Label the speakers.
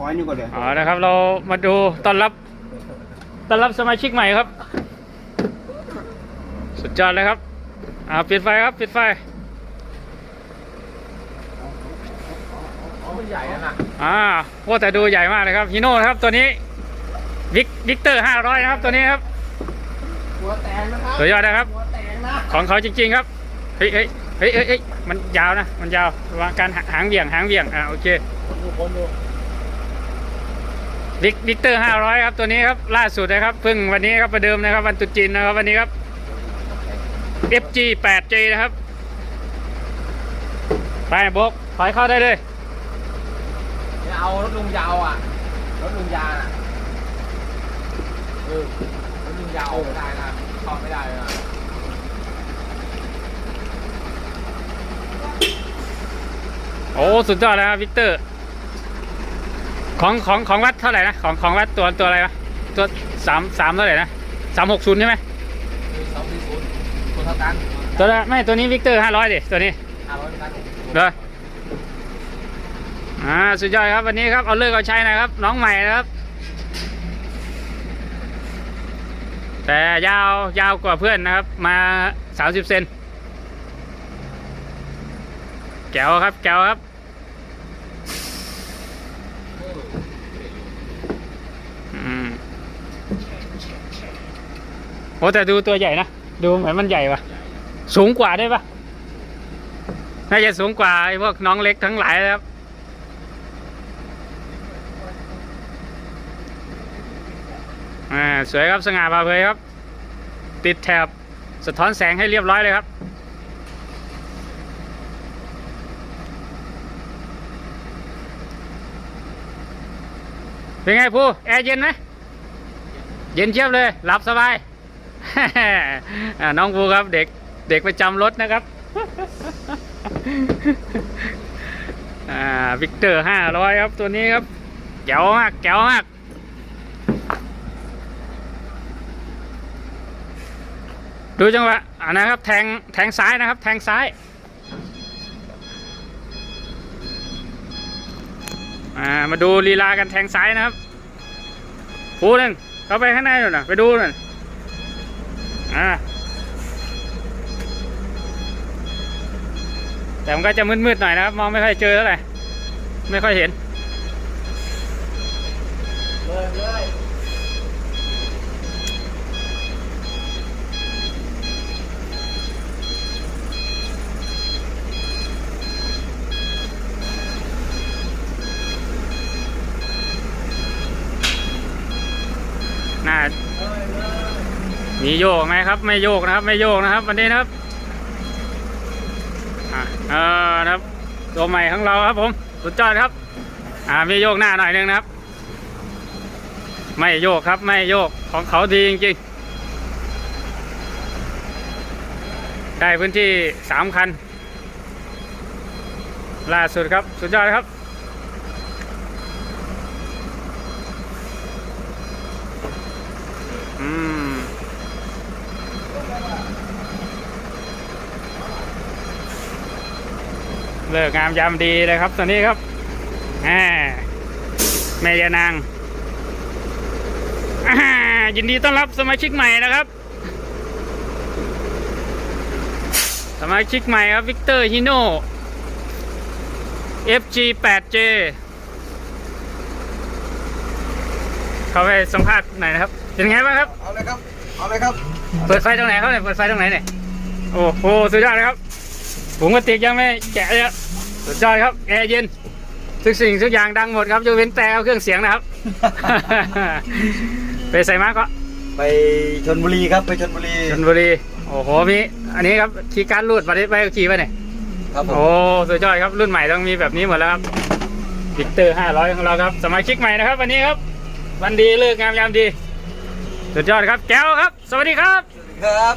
Speaker 1: คอยนี่ก่อนเลย
Speaker 2: อ๋อนะครับ เรามาดูต้อนรับต้อนรับสมาชิกใหม่ครับ สุดยอดเลยครับอ่าปิดไฟครับปิดไฟ
Speaker 1: มันใหญ่นะ
Speaker 2: อ่าโอ้แต่ดูใหญ่มากเลยครับฮิโน่นะครับตัวนี้วิกวิกเตอร์ห้าร้อยนะครับตัวนี้ครับ
Speaker 1: หัวแตกนะครับ
Speaker 2: สุดยอดนะครับ
Speaker 1: หัวแตกนะ
Speaker 2: ของเขาจริงๆครับเฮ้ยเฮ้ยเฮ้ยเฮ้ยเฮ้ยมันยาวนะ มันยาวระวังการหางเบี่ยงหางเบี่ยง อ่าโอเค
Speaker 1: คนดูคนดู
Speaker 2: วิกวิกเตอร์ห้าร้อยครับตัวนี้ครับล่าสุดนะครับเพิ่งวันนี้ครับประเดิมนะครับวันตรุษจีนนะครับวันนี้ครับ FG 8G นะครับไปโบกถอยเข้าได้เลย
Speaker 1: เนี่ยเอารถลุงยาวอะรถลุงยาวอะเออรถลุงยาวเอาไม่ได้นะเข้าไม่ได้นะ
Speaker 2: โอ้สุดยอดแล้วครับวิกเตอร์ ของของของวัดเท่าไหร่นะของของวัดตัวตัวอะไรวะตัวสามสามเท่าไหร่นะสามหกศูนย์ใช่ไหม
Speaker 1: คือสองสี่ศูนย์คนเท่ากัน
Speaker 2: ตัวละไม่ตัวนี้วิกเตอร์ห้าร้อยดิตัวนี้
Speaker 1: ห้าร้อยกัน
Speaker 2: เหรออ่าสุดยอดครับวันนี้ครับเอาเลิกเอาใช้นะครับ น้องใหม่นะครับ แต่ยาวยาวกว่าเพื่อนนะครับ มาสามสิบเซนแก้วครับแก้วครับ อืม โอ้แต่ดูตัวใหญ่นะ ดูเหมือนมันใหญ่ปะสูงกว่าได้ปะน่าจะสูงกว่าไอ้พวกน้องเล็กทั้งหลายนะครับอ่าสวยครับสง่าผ่าเผยครับ ติดแถบสะท้อนแสงให้เรียบร้อยเลยครับเป็นไงผู้แอร์เย็นไหมเย็นเชียบเลย หลับสบาย น้องภูครับเด็กเด็กประจำรถนะครับอ่าวิกเตอร์ห้าร้อยครับตัวนี้ครับแจ๋วมากแจ๋วมากดูจังหวะอ่านะครับ แทงแทงซ้ายนะครับ แทงซ้ายอ่ามาดูลีลากันแทงซ้ายนะครับปูนึงเข้าไปข้างในหน่อยนะไปดูหน่อย อ่าแต่มันก็จะมืดๆหน่อยนะครับ มองไม่ค่อยเจอเท่าไหร่ ไม่ค่อยเห็น
Speaker 1: เลยเลย
Speaker 2: น่า
Speaker 1: เลยเลย
Speaker 2: มีโยกไหมครับ ไม่โยกนะครับ ไม่โยกนะครับ วันนี้นะครับอ่าเออนะครับตัวใหม่ของเราครับ ผมสุดยอดครับ อ่ามีโยกหน้าหน่อยหนึงนะครับ ไม่โยกครับ ไม่โยกของเขาดีจริงๆ ได้พื้นที่สามคันล่าสุดครับ สุดยอดครับ เลิกงามยามดีเลยครับตอนนี้ครับแหมแม่ยานางอ่ายินดีต้อนรับสมาชิกใหม่นะครับ สมาชิกใหม่ครับวิกเตอร์ฮิโน่ FG 8J เข้าไปสัมภาษณ์หน่อยนะครับ เป็นไงบ้างครับ
Speaker 1: เอาเลยครับ เอาเลยครับ
Speaker 2: เปิดไฟตรงไหนเขาเนี่ย เปิดไฟตรงไหนเนี่ย โอ้โห สุดยอดเลยครับ ถุงกระติกยังไม่แกะเลยครับสุดยอดครับแอร์เย็นทุกสิ่งทุกอย่างดังหมดครับยกเว้นแต่เอาเครื่องเสียงนะครับ ไปใส่มาก็
Speaker 1: ไปชนบุรีครับไปชนบุรี
Speaker 2: ชลบุรีโอ้โหมีอันนี้ครับคีย์การ์ดรูดบัตรไปขี่ไปเนี่ย
Speaker 1: ครับผม
Speaker 2: โอ้สุดยอดครับรุ่นใหม่ต้องมีแบบนี้หมดแล้วครับวิกเตอร์500ของเราครับสมาชิกใหม่นะครับ วันนี้ครับ วันดีเลิกงามยามดี สุดยอดครับแก้วครับ สวัสดีครับ
Speaker 1: ครับ